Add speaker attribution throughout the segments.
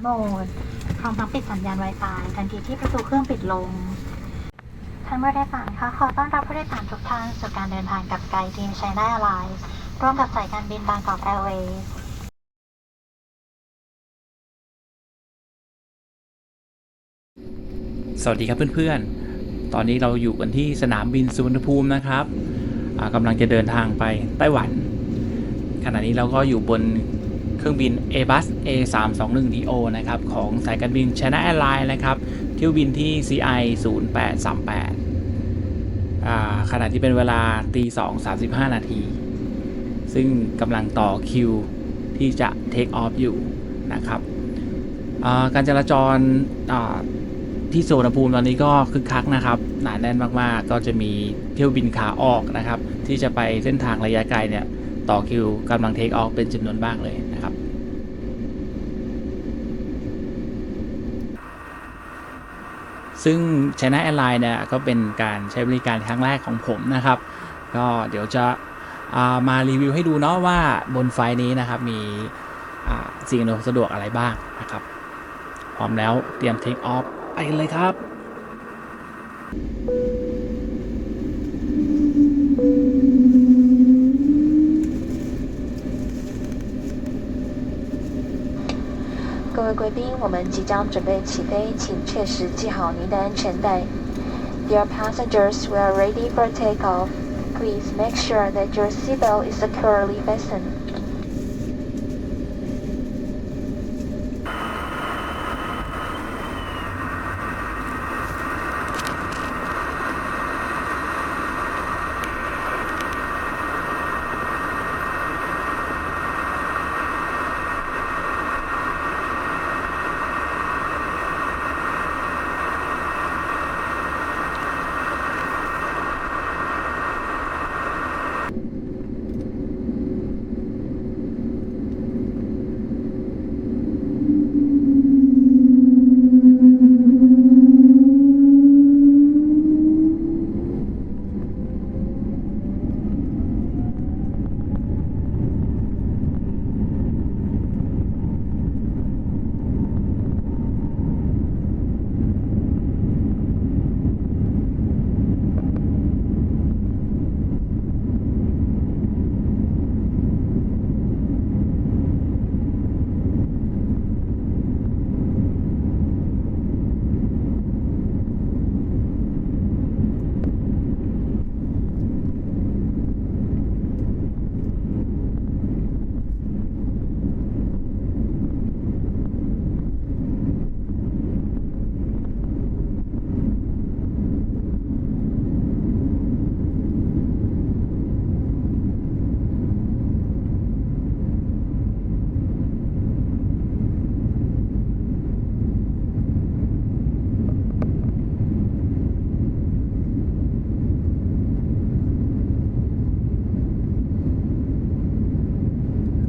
Speaker 1: โหมด พร้อมทั้งปิดสัญญาณ Wi-Fi ทันทีที่ประตูเครื่องปิดลง ท่านผู้โดยสารคะขอต้อนรับผู้โดยสารทุกท่านสู่การเดินทางกับไกด์ทีม China Airlines ร่วมกับสายการบินบางกอกแอร์เวย์
Speaker 2: สวัสดีครับเพื่อนๆ ตอนนี้เราอยู่กันที่สนามบินสุวรรณภูมินะครับกำลังจะเดินทางไปไต้หวัน ขณะนี้เราก็อยู่บน เครื่องบิน Airbus A321neo นะครับของสายการบิน China Airlines นะครับเที่ยวบินที่ CI 0838อ่าขณะที่เป็นเวลาตี2 35 นาที ซึ่งกำลังต่อคิวที่จะ Take off อยู่นะครับการจราจรที่สุวรรณภูมิตอนนี้ก็คึกคักนะครับ หนาแน่นมากๆ ก็จะมีเที่ยวบินขาออกนะครับ ที่จะไปเส้นทางระยะไกลเนี่ย ต่อคิวกำลังเทคออกเป็นจำนวนมากเลยนะครับซึ่ง China Airline เนี่ยก็เป็นการใช้บริการครั้งแรกของผมนะครับ ก็เดี๋ยวจะามารีวิวให้ดูเนาะว่าบนไฟล์นี้นะครับมีสิ่งอำนวยความสะดวกอะไรบ้างนะครับ พร้อมแล้วเตรียมเทคออฟไปเลยครับ
Speaker 3: 各位贵宾，我们即将准备起飞，请确实系好您的安全带。Dear passengers, we are ready for takeoff. Please make sure that your seatbelt is securely fastened.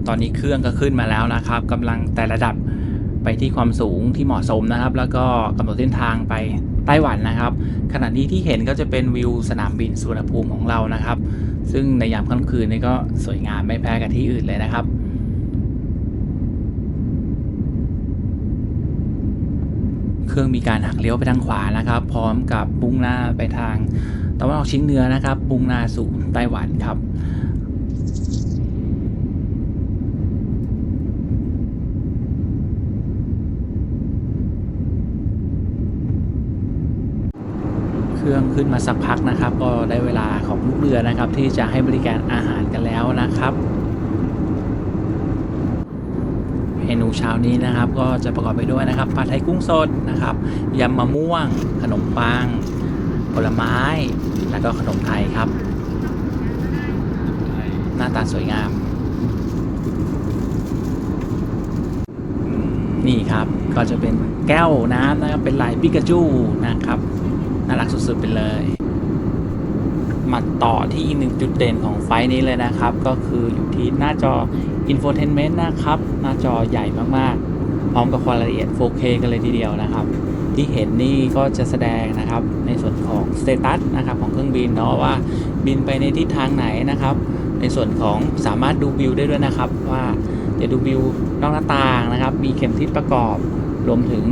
Speaker 2: ตอนนี้เครื่องก็ขึ้นมาแล้วนะครับกำลังแต่ระดับไปที่ความสูงที่เหมาะสมนะครับ แล้วก็กำหนดเส้นทางไปไต้หวันนะครับ ขณะนี้ที่เห็นก็จะเป็นวิวสนามบินสุวรรณภูมิของเรานะครับ ซึ่งในยามค่ำคืนนี่ก็สวยงามไม่แพ้กับที่อื่นเลยนะครับเครื่องมีการหักเลี้ยวไปทางขวานะครับ พร้อมกับมุ่งหน้าไปทางตะวันออกเฉียงเหนือนะครับมุ่งหน้าสู่ไต้หวันครับ รื่องขึ้นมาสักพักนะครับ ก็ได้เวลาของลูกเรือนะครับ ที่จะให้บริการอาหารกันแล้วนะครับเมนูเช้านี้นะครับ ก็จะประกอบไปด้วยนะครับผัดไทยกุ้งสดนะครับยำมะม่วง ขนมปัง ผลไม้ แล้วก็ขนมไทยครับ หน้าตาสวยงามอืมนี่ครับก็จะเป็นแก้วน้ำนะครับเป็นลายปิกาจูนะครับ น่ารักสุดๆไปเลย มาต่อที่อีกหนึ่งจุดเด่นของไฟนี้เลยนะครับ ก็คืออยู่ที่หน้าจอ Infotainment นะครับ หน้าจอใหญ่มากๆ พร้อมกับความละเอียด 4K กันเลยทีเดียวนะครับ ที่เห็นนี่ก็จะแสดงนะครับในส่วนของสเตตัสนะครับของเครื่องบินเนาะว่าบินไปในทิศทางไหนนะครับ ในส่วนของสามารถดูวิวได้ด้วยนะครับว่าจะดูวิวนอกหน้าต่างนะครับ มีเข็มทิศประกอบ รวมถึง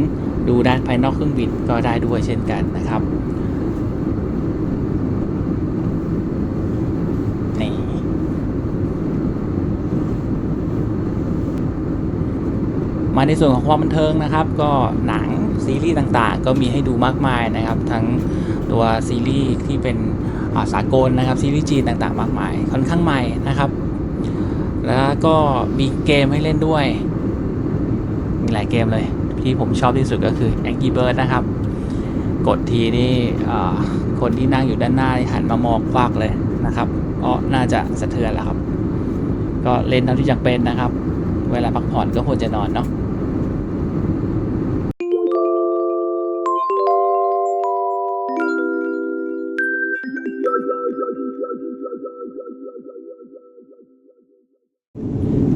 Speaker 2: ดูด้านภายนอกเครื่องบินก็ได้ด้วยเช่นกันนะครับนี่มาในส่วนของความบันเทิงนะครับ ก็หนังซีรีส์ต่างๆ ก็มีให้ดูมากมายนะครับ ทั้งตัวซีรีส์ที่เป็นอาสากลนะครับซีรีส์จีนต่างๆ มากมาย ค่อนข้างใหม่นะครับ แล้วก็มีเกมให้เล่นด้วย มีหลายเกมเลย ที่ผมชอบที่สุดก็คือ Angry Bird นะครับ กดทีนี่คนที่นั่งอยู่ด้านหน้าหันมามองควักเลยนะครับก็น่าจะสะเทือนแล้วครับ ก็เล่นเท่าที่จำเป็นนะครับ เวลาพักผ่อนก็ควรจะนอนเนาะ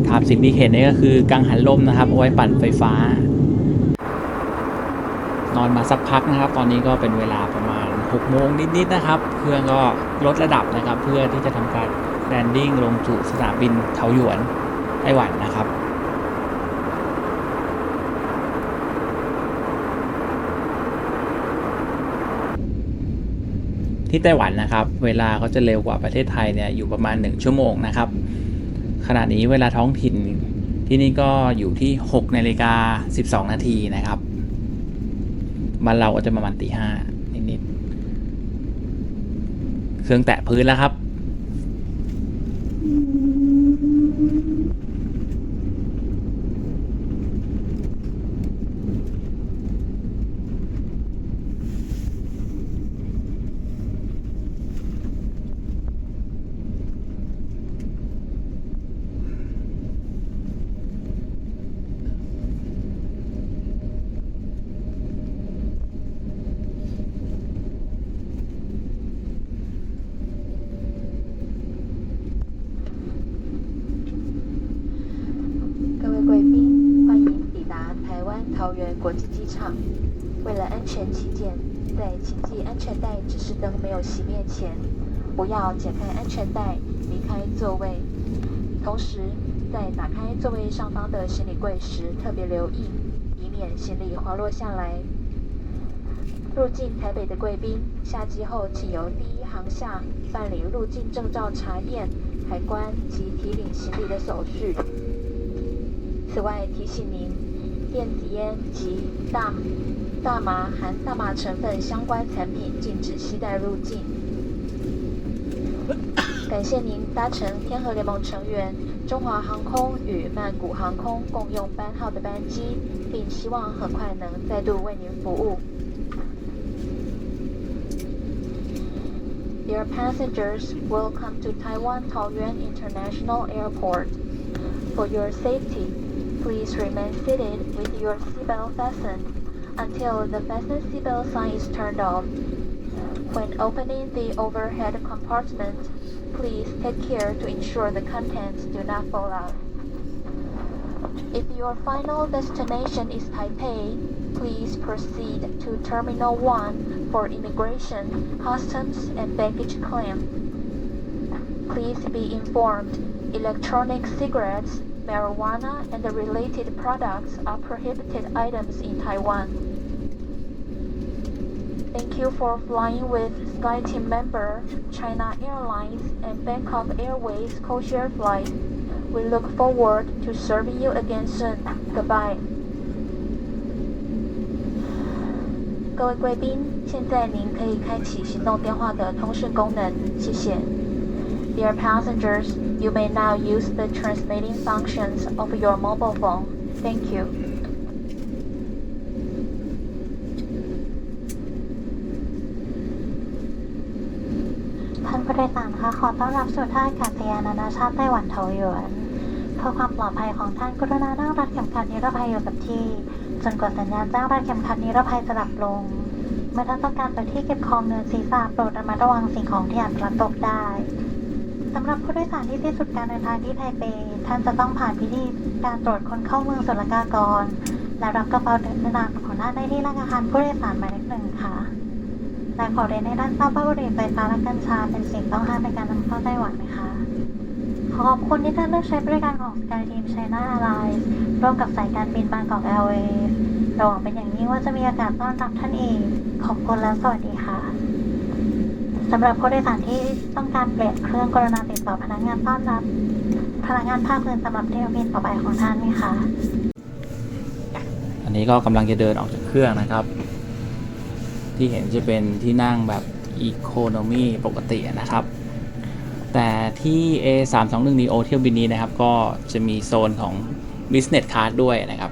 Speaker 2: ครับสิ่งที่เห็นนี่ก็คือกังหันลมนะครับเอาไว้ปั่นไฟฟ้า นอนมาสักพักนะครับ ตอนนี้ก็เป็นเวลาประมาณ6โมงนิดๆนะครับ เครื่องก็ลดระดับนะครับ เพื่อที่จะทำการแลนดิ้งลงสู่สนามบินเทาหยวนไต้หวันนะครับที่ไต้หวันนะครับเวลาเขาจะเร็วกว่าประเทศไทยเนี่ยอยู่ประมาณ 1 ชั่วโมงนะครับขณะนี้เวลาท้องถิ่นที่นี่ก็อยู่ที่ 6 นาฬิกา 12 นาทีนะครับ บ้านเราก็จะประมาณตีห้านิดๆเครื่องแตะพื้นแล้วครับ
Speaker 3: 国际机场。为了安全起见，在请系安全带指示灯没有熄灭前，不要解开安全带离开座位。同时，在打开座位上方的行李柜时，特别留意，以免行李滑落下来。入境台北的贵宾，下机后请由第一航厦办理入境证照查验、海关及提领行李的手续。此外，提醒您，电子烟及大大麻含大麻成分相关产品禁止携带入境。感谢您搭乘天河联盟成员中华航空与曼谷航空共用班号的班机，并希望很快能再度为您服务。Dear passengers, welcome to Taiwan Taoyuan International Airport. For your safety, please remain seated with your seatbelt fastened until the fasten seatbelt sign is turned off. When opening the overhead compartment, please take care to ensure the contents do not fall out. If your final destination is Taipei, please proceed to Terminal 1 for immigration, customs, and baggage claim. Please be informed electronic cigarettes, marijuana, and the related products are prohibited items in Taiwan. Thank you for flying with SkyTeam member, China Airlines, and Bangkok Airways codeshare flight. We look forward to serving you again soon. Goodbye. 各位贵宾，现在您可以开启行动电话的通讯功能，谢谢。 Dear passengers, you may now use the transmitting functions of your mobile phone. Thank you.
Speaker 1: ท่านผู้โดยสารคะขอต้อนรับสู่ท่าอากาศยานนานาชาติไต้หวันเทาหยวนเพื่อความปลอดภัยของท่านกรุณานั่งรัดเข็มขัดนิรภัยอยู่กับที่ จนกว่าสัญญาณแจ้งรัดเข็มขัดนิรภัยจะดับลง เมื่อท่านต้องการไปที่เก็บของเนือศีรษะโปรดระมัดระวังสิ่งของที่อาจพลัดตกได้ สำหรับผู้โดยสารที่สิ้นสุดการเดินทางที่ไทเป ท่านจะต้องผ่านพิธีการตรวจคนเข้าเมืองศุลกากร และรับกระเป๋าเดินทางของท่านได้ที่ร้านอาหารผู้โดยสารหมายเลขหนึ่งค่ะและขอเรียนให้ท่านทราบว่าบุหรี่ไฟฟ้าและกัญชาเป็นสิ่งต้องห้ามในการนำเข้าไต้หวันนะคะ ขอบคุณที่ท่านเลือกใช้บริการของ SkyTeam China Airlines ร่วมกับสายการบินบางกอกแอร์เวย์เราหวังเป็นอย่างยิ่งว่าจะมีโอกาสต้อนรับท่านเอง ขอบคุณและสวัสดีค่ะ สำหรับผู้โดยสารที่ต้องการเปลี่ยนเครื่องกรณาติดต่อพนักงานต้อนรับ พนักงานภาคพื้นสำหรับเที่ยวบินต่อไปของท่านไหมคะ
Speaker 2: อันนี้ก็กำลังจะเดินออกจากเครื่องนะครับ ที่เห็นจะเป็นที่นั่งแบบ Economy ปกตินะครับ แต่ที่ A321 Neo เที่ยวบินนี้นะครับ ก็จะมีโซนของ Business Class ด้วยนะครับ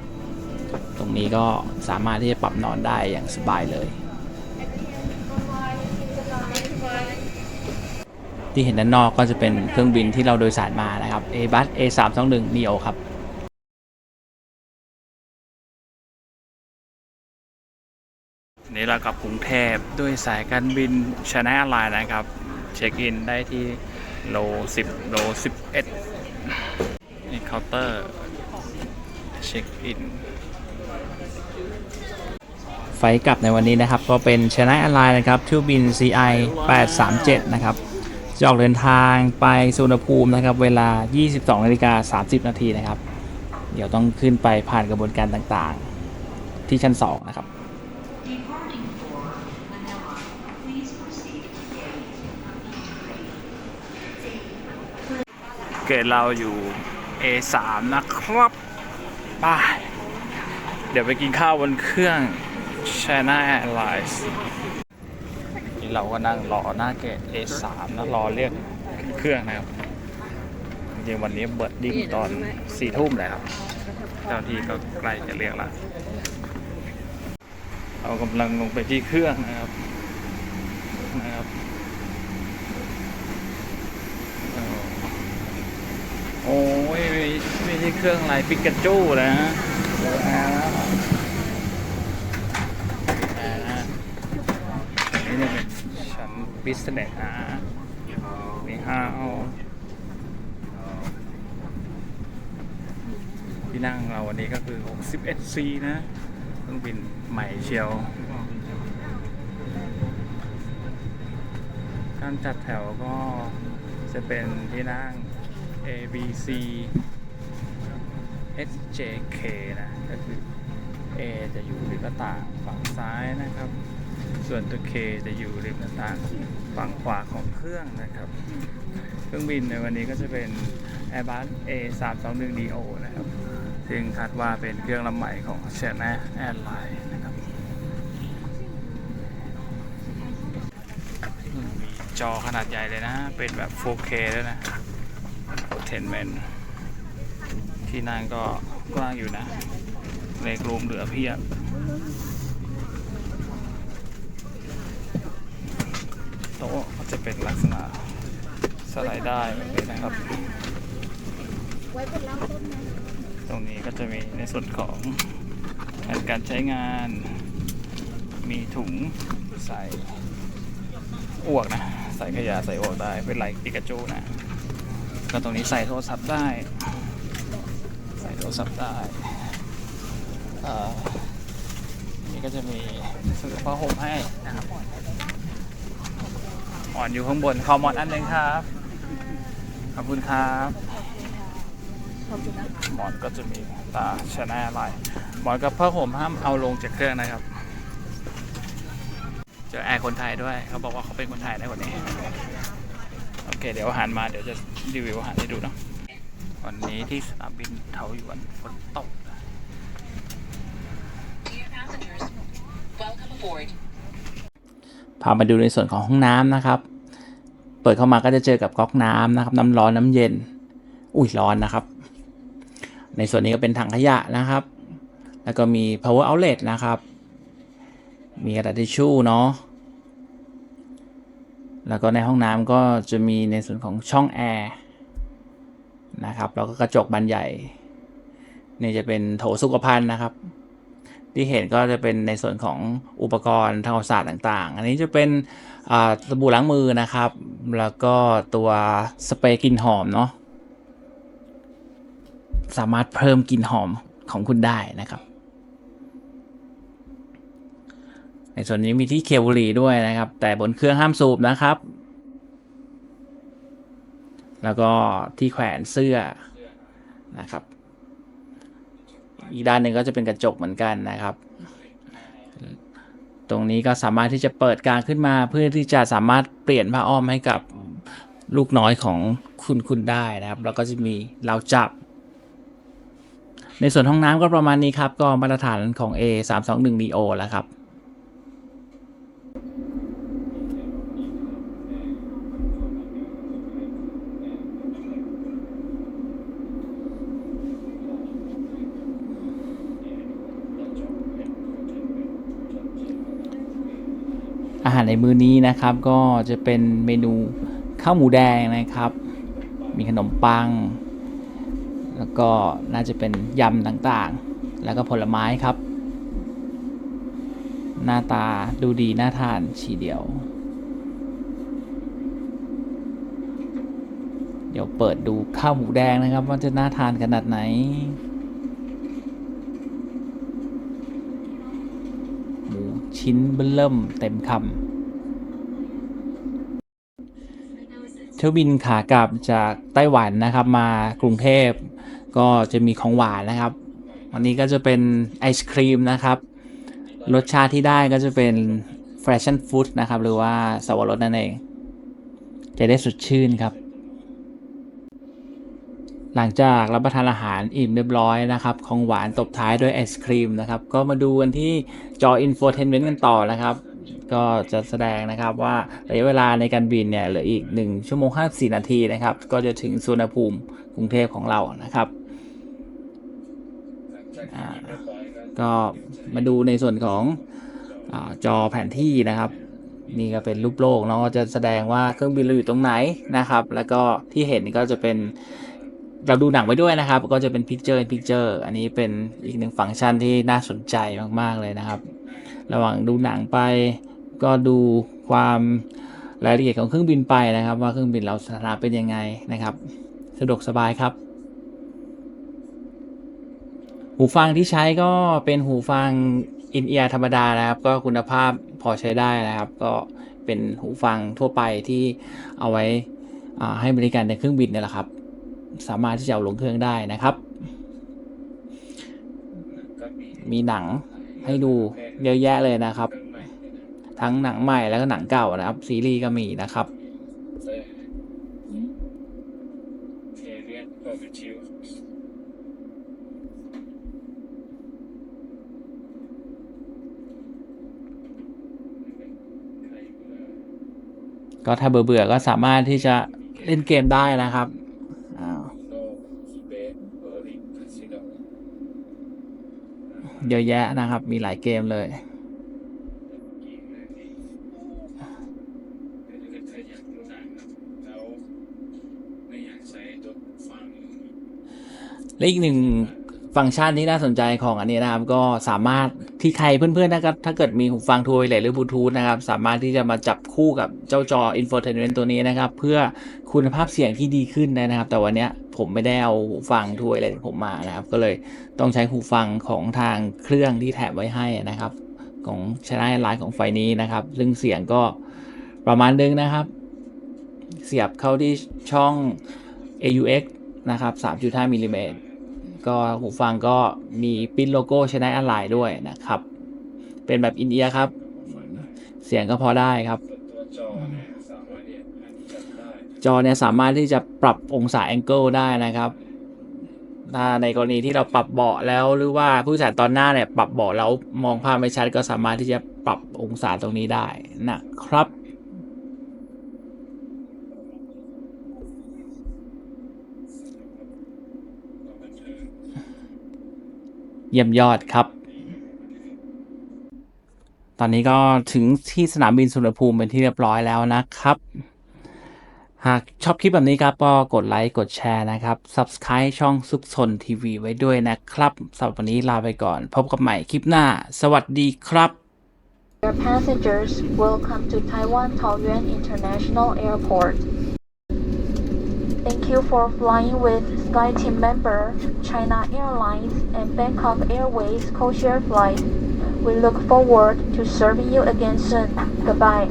Speaker 2: ตรงนี้ก็สามารถที่จะปรับนอนได้อย่างสบายเลย ที่เห็นด้านนอกก็จะเป็นเครื่องบินที่เราโดยสารมานะครับ Airbus A321 Neo ครับนี่เรากลับกรุงเทพด้วยสายการบินชนะไลน์นะครับ เช็คอินได้ที่โล 10 โล 11นี่เคาน์เตอร์ เช็คอินไฟล์กลับในวันนี้นะครับ ก็เป็นชนะไลน์นะครับเที่ยวบิน CI 837 นะครับ จะออกเดินทางไปสุวรรณภูมินะครับ เวลา 22นาฬิกา30 นาทีนะครับ เดี๋ยวต้องขึ้นไปผ่านกระบวนการต่างๆ ที่ชั้น 2 นะครับเกรดเราอยู่ A3 นะครับไปเดี๋ยวไปกินข้าวบนเครื่อง China Airlines เราก็นั่งรอหน้าเกต A3 นะรอเรียกเครื่องนะครับจริงๆวันนี้เบิร์ดดิ้งตอนสี่ทุ่มเลยครับเจ้าที่ก็ใกล้จะเรียกละเรากำลังลงไปที่เครื่องนะครับนะครับเอ่อโอ้ยไม่ไม่ใช่เครื่องอะไรปิกาจูนะอ่าอ่าอันนี้เนี่ยเป็น ชั้นบิสเนสนะนี่ฮาวที่นั่งเราวันนี้ก็คือ 61C นะเครื่องบินใหม่เชียว การจัดแถวก็จะเป็นที่นั่ง A B C S J K นะ ก็คือ A จะอยู่ริมหน้าต่างฝั่งซ้ายนะครับ ส่วนตัว K จะอยู่ริมหน้าต่างฝั่งขวาของเครื่องนะครับ เครื่องบินในวันนี้ก็จะเป็น Airbus A 3 2 1 neo นะครับ ซึ่งคาดว่าเป็นเครื่องลำใหม่ของ China Airlines นะครับมีจอขนาดใหญ่เลยนะ เป็นแบบ 4K ด้วยนะ Entertainment ที่นั่งก็กว้างอยู่นะเลกรูมเหลือเพียบ โต๊ะก็จะเป็นลักษณะสไลด์ได้แบบนี้นะครับ ตรงนี้ก็จะมีในส่วนของการใช้งาน มีถุงใส่อ้วกนะ ใส่ขยะใส่อ้วกได้ เป็นลายปิกาจูนะก็ตรงนี้ใส่โทรศัพท์ได้ ใส่โทรศัพท์ได้อ่อนี่ก็จะมีเสื้อผ้าห่มให้นะครับ อ่อนอยู่ข้างบนขอหมอนอันหนึ่งครับ ขอบคุณครับหมอนก็จะมีตาชนะอะไรหมอนกับผ้าห่มห้ามเอาลงจากเครื่องนะครับ เจอแอร์คนไทยด้วย เขาบอกว่าเขาเป็นคนไทยได้กว่านี้ โอเค เดี๋ยวอาหารมาเดี๋ยวจะรีวิวอาหารให้ดูเนาะวันนี้ที่สนามบินเทาหยวนฝนตก
Speaker 4: Dear passengers, welcome aboard.
Speaker 2: พามาดูในส่วนของห้องน้ำนะครับ เปิดเข้ามาก็จะเจอกับก๊อกน้ำนะครับ น้ำร้อนน้ำเย็น อุ้ยร้อนนะครับ ในส่วนนี้ก็เป็นถังขยะนะครับ แล้วก็มี power outlet นะครับ มีกระดาษทิชชู่เนาะ แล้วก็ในห้องน้ำก็จะมีในส่วนของช่องแอร์นะครับ แล้วก็กระจกบานใหญ่ นี่จะเป็นโถสุขภัณฑ์นะครับ ที่เห็นก็จะเป็นในส่วนของอุปกรณ์ทางความสะอาดต่างๆ อันนี้จะเป็นสบู่ล้างมือนะครับ แล้วก็ตัวสเปรย์กลิ่นหอมเนาะ สามารถเพิ่มกลิ่นหอมของคุณได้นะครับ ในส่วนนี้มีที่เคเบิลบุรีด้วยนะครับ แต่บนเครื่องห้ามสูบนะครับ แล้วก็ที่แขวนเสื้อนะครับ อีกด้านหนึ่งก็จะเป็นกระจกเหมือนกันนะครับ ตรงนี้ก็สามารถที่จะเปิดกลางขึ้นมา เพื่อที่จะสามารถเปลี่ยนผ้าอ้อมให้กับลูกน้อยของคุณคุณได้นะครับ แล้วก็จะมีเราวจับ ในส่วนห้องน้ำก็ประมาณนี้ครับ ก็มาตรฐานของ A 3 2 1 Neo แล้วครับ อาหารในมื้อนี้นะครับก็จะเป็นเมนูข้าวหมูแดงนะครับ มีขนมปัง แล้วก็น่าจะเป็นยำต่างๆ แล้วก็ผลไม้ครับ หน้าตาดูดีน่าทานชีเดียว เดี๋ยวเปิดดูข้าวหมูแดงนะครับ ว่าจะน่าทานขนาดไหน หมู ชิ้นเบิ่มเริ่มเต็มคำเที่ยวบินขากลับจากไต้หวันนะครับมากรุงเทพก็จะมีของหวานนะครับ วันนี้ก็จะเป็นไอศครีมนะครับ รสชาติที่ได้ก็จะเป็นแฟชั่นฟู้ดนะครับ หรือว่าสวรสนั่นเอง จะได้สดชื่นครับ หลังจากรับประทานอาหารอิ่มเรียบร้อยนะครับ ของหวานตบท้ายด้วยไอศครีมนะครับ ก็มาดูกันที่จอ infotainment กันต่อนะครับ ก็จะแสดงนะครับว่าระยะเวลาในการบินเนี่ยเหลืออีก 1 ชั่วโมง 54 นาทีนะครับ ก็จะถึงสุวรรณภูมิกรุงเทพของเรานะครับอ่าก็มาดูในส่วนของอจอแผนที่นะครับ นี่ก็เป็นรูปโลกเนาะจะแสดงว่าเครื่องบินเราอยู่ตรงไหนนะครับ แล้วก็ที่เห็นก็จะเป็น เราดูหนังไว้ด้วยนะครับ ก็จะเป็น Picture in Picture อันนี้เป็นอีกหนึ่งฟังก์ชันที่น่าสนใจมาก ๆ เลยนะครับ ระหว่างดูหนังไป ก็ดูความรายละเอียดของเครื่องบินไปนะครับ ว่าเครื่องบินเราสถานะเป็นยังไงนะครับ สะดวกสบายครับ หูฟังที่ใช้ก็เป็นหูฟังอินเอียร์ธรรมดานะครับ ก็คุณภาพพอใช้ได้นะครับ ก็เป็นหูฟังทั่วไปที่เอาไว้อ่าให้บริการในเครื่องบินเนี่ยแหละครับ สามารถที่จะเอาลงเครื่องได้นะครับ มีหนังให้ดูเยอะแยะเลยนะครับ ทั้งหนังใหม่แล้วก็หนังเก่านะครับ ซีรีส์ก็มีนะครับก็ถ้าเบื่อๆก็สามารถที่จะเล่นเกมได้นะครับอ้าว เยอะแยะนะครับ มีหลายเกมเลย และอีกหนึ่งฟังก์ชันที่น่าสนใจของอันนี้นะครับ ก็สามารถที่ใครเพื่อนๆนะครับ ถ้าเกิดมีหูฟังทูไวเลสหรือบลูทูธนะครับ สามารถที่จะมาจับคู่กับเจ้าจอ infotainment ตัวนี้นะครับ เพื่อคุณภาพเสียงที่ดีขึ้นนะครับ แต่วันนี้ ผมไม่ได้เอาหูฟังทูไวเลสผมมานะครับ ก็เลยต้องใช้หูฟังของทางเครื่องที่แถมไว้ให้นะครับ ของชน l ไลน์ของไฟนี้นะครับ ซึ่งเสียงก็ประมาณนึงนะครับ เสียบเข้าที่ช่อง AUX นะครับ3.5มิลลิเมตรก็หูฟังก็มีปิ้นโลโก้ชนะอะไรด้วยนะครับ เป็นแบบอินเอียร์ครับ เสียงก็พอได้ครับ จอเนี่ยสามารถที่จะปรับองศาแองเกิลได้นะครับถ้าในกรณีที่เราปรับเบาะแล้วหรือว่าผู้โดยสารตอนหน้าเนี่ยปรับเบาะแล้วมองภาพไม่ชัดก็สามารถที่จะปรับองศาตรงนี้ได้นะครับเยี่ยมยอดครับ ตอนนี้ก็ถึงที่สนามบินสุวรรณภูมิเป็นที่เรียบร้อยแล้วนะครับ หากชอบคลิปแบบนี้ครับก็กดไลค์กดแชร์นะครับ Subscribe ช่องซุกซนทีวีไว้ด้วยนะครับสำหรับวันนี้ลาไปก่อน พบกันใหม่คลิปหน้า สวัสดีครับ
Speaker 3: Dear passengers, welcome to Taiwan Taoyuan International Airport. Thank you for flying with SkyTeam member China Airlines and Bangkok Airways co-share flight. We look forward to serving you again soon. Goodbye.